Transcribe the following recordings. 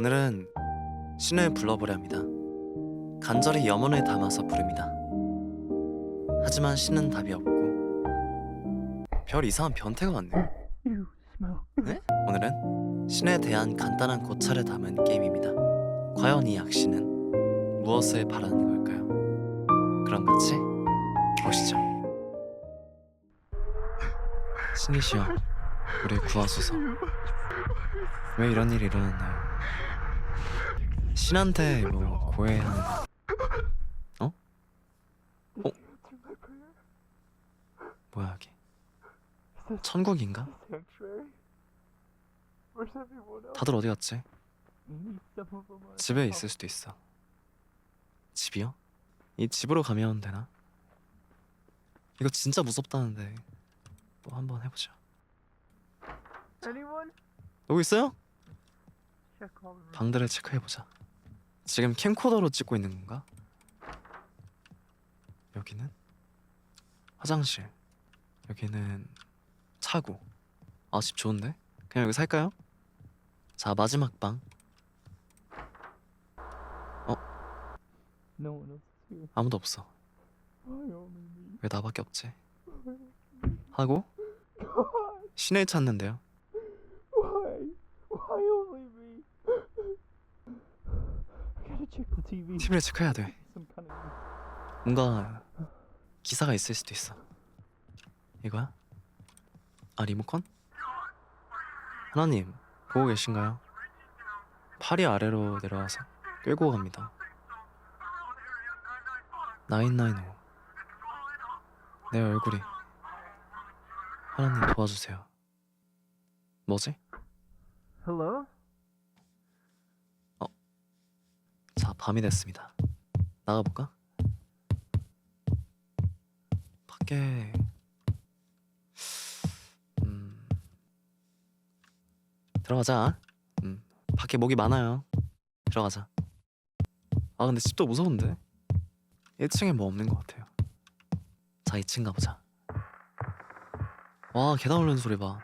오늘은 신을 불러보려 합니다. 간절히 염원을 담아서 부릅니다. 하지만 신은 답이 없고 별 이상한 변태가 왔네. Smell. 네? 오늘은 신에 대한 간단한 고찰을 담은 게임입니다. 과연 이 약신은 무엇을 바라는 걸까요? 그럼 같이 보시죠. 신이시여, 우리 구하소서. 왜 이런 일이 일어났나요? 신한테 뭐 고해하는 어? 어? 뭐야 여기? 천국인가? 다들 어디 갔지? 집에 있을 수도 있어. 집이요? 이 집으로 가면 되나? 이거 진짜 무섭다는데 또 한 번 해보자. Anyone? 여기 있어요? 방들을 체크해보자. 지금 캠코더로 찍고 있는 건가? 여기는 화장실. 여기는 차고. 아 집 좋은데? 그냥 여기 살까요? 자 마지막 방. No one else is here. 아무도 없어. Why only me? 왜 나밖에 없지? 하고 신을 찾는데요. Why? Why only me? I gotta check the TV. TV를 체크해야 돼. 뭔가 기사가 있을 수도 있어. 이거야? 아 리모컨? 하나님 보고 계신가요? 팔이 아래로 내려와서 끌고 갑니다. 995. 내 얼굴이 하나님 도와주세요. 뭐지? Hello? 자 밤이 됐습니다. 나가볼까? 밖에 음 들어가자. 음 밖에 목이 많아요. 들어가자. 아 근데 집도 무서운데 1층에 뭐 없는 것 같아요. 자 2층 가보자. 와 계단 오르는 소리 봐.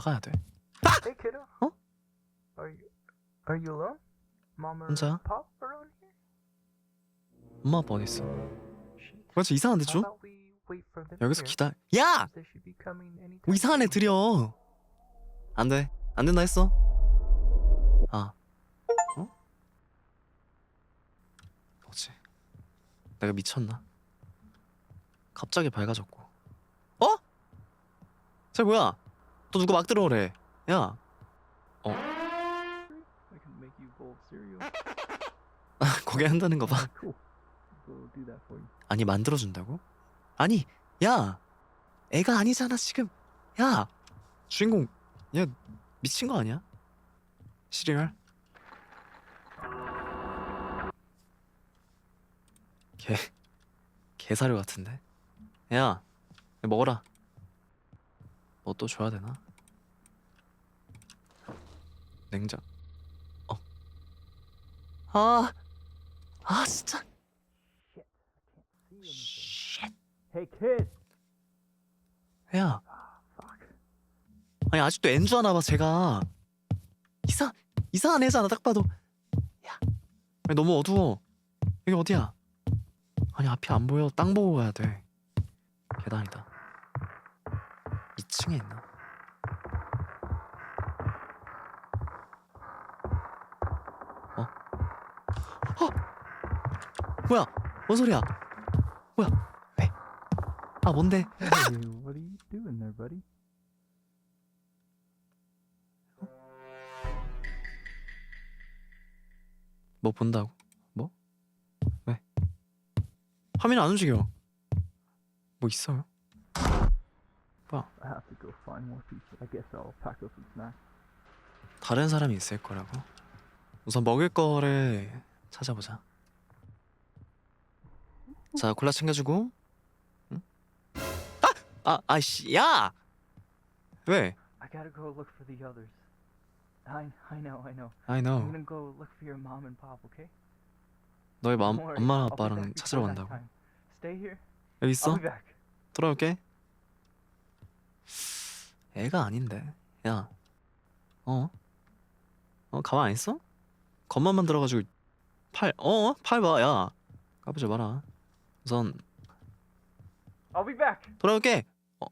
나가야 돼. Hey, kiddo. Huh? Are you Are you alone? Mom or 혼자? Pop around here? 엄마 아빠 어디 있어? Shit. 그렇지 이상한데 How 좀? about we wait for them 여기서 here? 기다. 야! They should be coming anytime. 뭐 이상한 애 soon. 들여. 안 돼. 안 된다 했어. 아. 어? 뭐지? 내가 미쳤나? 갑자기 밝아졌고. 어? 쟤 뭐야? 또 누가 막 들어오래. 야. Cereal. 고개 한다는 거 봐. 아니 만들어 준다고? 아니, 야. 애가 아니잖아, 지금. 야. 주인공 얘 미친 거 아니야? 시리얼? 개 개사료 같은데. 야. 먹어라. 뭐 또 줘야 되나? 냉장. 어. 아. 아, 진짜. Kid. 야. 아니 아직도 엔주 하나 봐 제가 이상 이상한 애잖아 딱 봐도 야 아니, 너무 어두워 여기 어디야 아니 앞이 안 보여 땅 보고 가야 돼 계단이다 2층에 있나 어? 어? 뭐야 뭔 소리야 뭐야 왜 아 뭔데 Hey, what are you doing there, buddy? 뭐 본다고? 뭐? 왜? 화면 안 움직여. 뭐 있어요? Snacks. 다른 사람이 있을 거라고. 우선 먹을 거를 찾아보자. 자, 콜라 챙겨주고. 응? 아, 아, 아이씨, 야! 왜? I gotta go look for the others. I I know, I know. I I'm know. gonna go look for your mom and pop, okay? 너의 맘, 엄마 엄마랑 back 찾으러 간다고. Stay here. 여기 있어? 돌아올게. 애가 아닌데. 야, 어? 어 가만 안 있어? 겉만만 들어가지고 팔, 어? 팔 봐, 야. 까부지 마라. 우선 I'll be back. 돌아올게. 어.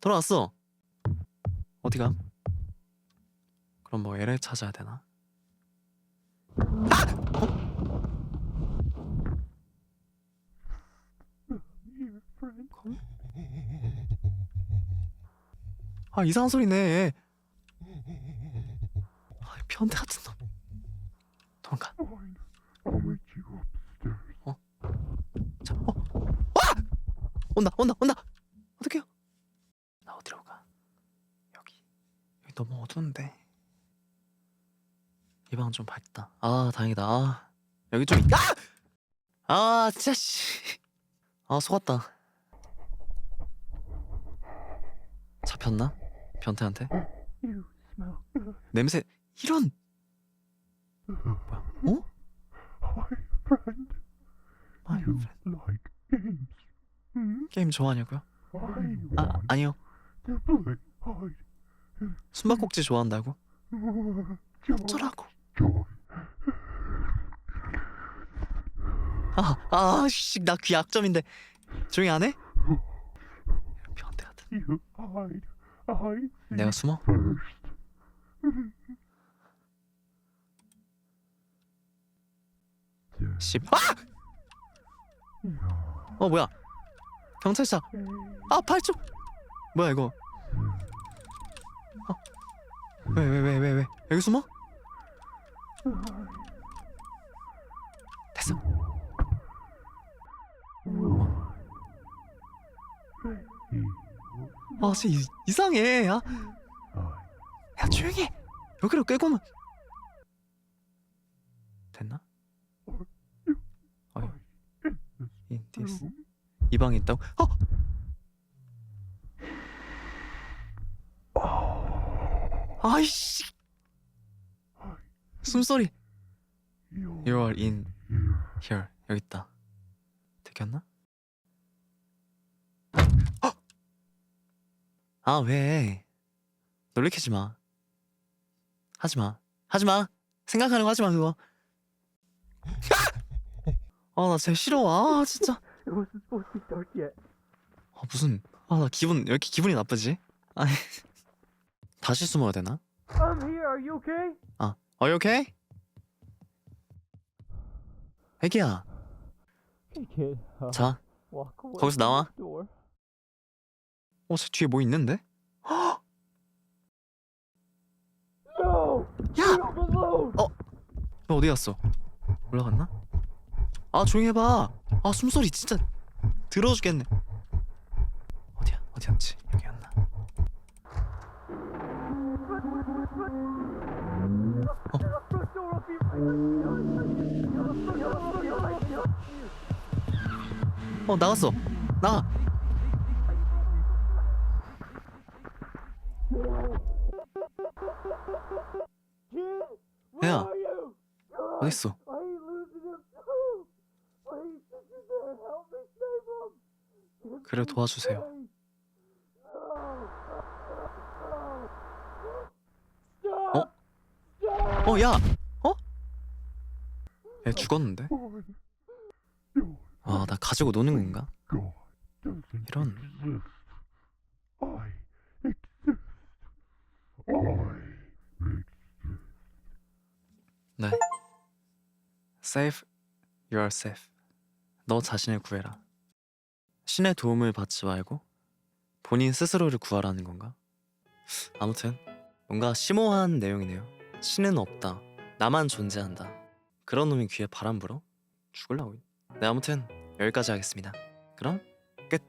돌아왔어. 어디가? 그럼 뭐 애를 찾아야 되나? 컴? 아 이상한 소리네. 아 변태 같은 놈. 도망가. Upstairs. 자, 어, 와! 온다, 온다, 온다. 어떡해요? 나 어디로 가? 여기, 여기 너무 어두운데. 이 방은 좀 밝다. 아, 다행이다. 아, 여기 좀, 있- 아, 아, 진짜 씨. 아, 속았다. 잡혔나? 변태한테? 냄새 이런. 뭐야? 어? Hi, friend. Hmm? 게임 좋아하냐고요? I 아, 아니요. 숨바꼭질 좋아한다고? 어쩌라고? joy. 아, 아, 씨, 나 귀 약점인데 조용히 안 해? 변태 같은. You hide. I see 내가 숨어? 씨, 아! 어 뭐야? 경찰차. 아, 팔쪽. 뭐야 이거? 왜왜왜왜 왜? 여기 숨어? 아, 진짜 이, 이상해. 야, I 야 조용히. 해. 여기로 끌고는. 됐나? 어이, in this. room. 이 방에 있다고? 어? 아이씨. 숨소리. You are in here. here. 여기 있다. 들켰나? 아 왜? 놀래키지 마. 하지 마. 하지 마. 생각하는 거 하지 마 그거. 아 나 진짜 싫어. 아 진짜. It wasn't supposed to be dark yet. 아 무슨 아 나 기분 왜 이렇게 기분이 나쁘지? 아니 다시 숨어야 되나? I'm here. Are you okay? 아, are you okay? 애기야, Hey, kid. Uh, 자, walk away. 거기서 나와. Door. 어, 저 뒤에 뭐 있는데? 헉! 야, load. 너 어디 갔어? 올라갔나? 아, 조용히 해봐. 아, 숨소리 진짜 들어 죽겠네. 어디야? 여기였나? Front door will be. 어, 나갔어. 나가. Him. 그래 도와주세요. 어? 어, 야, 어? 얘 죽었는데? 아, 나 가지고 노는 건가? 이런. exist. I exist. I 네. Save yourself. 너 자신을 구해라. 신의 도움을 받지 말고 본인 스스로를 구하라는 건가? 아무튼 뭔가 심오한 내용이네요. 신은 없다. 나만 존재한다. 그런 놈이 귀에 바람 불어? 죽을라고. 네 아무튼 여기까지 하겠습니다. 그럼 끝.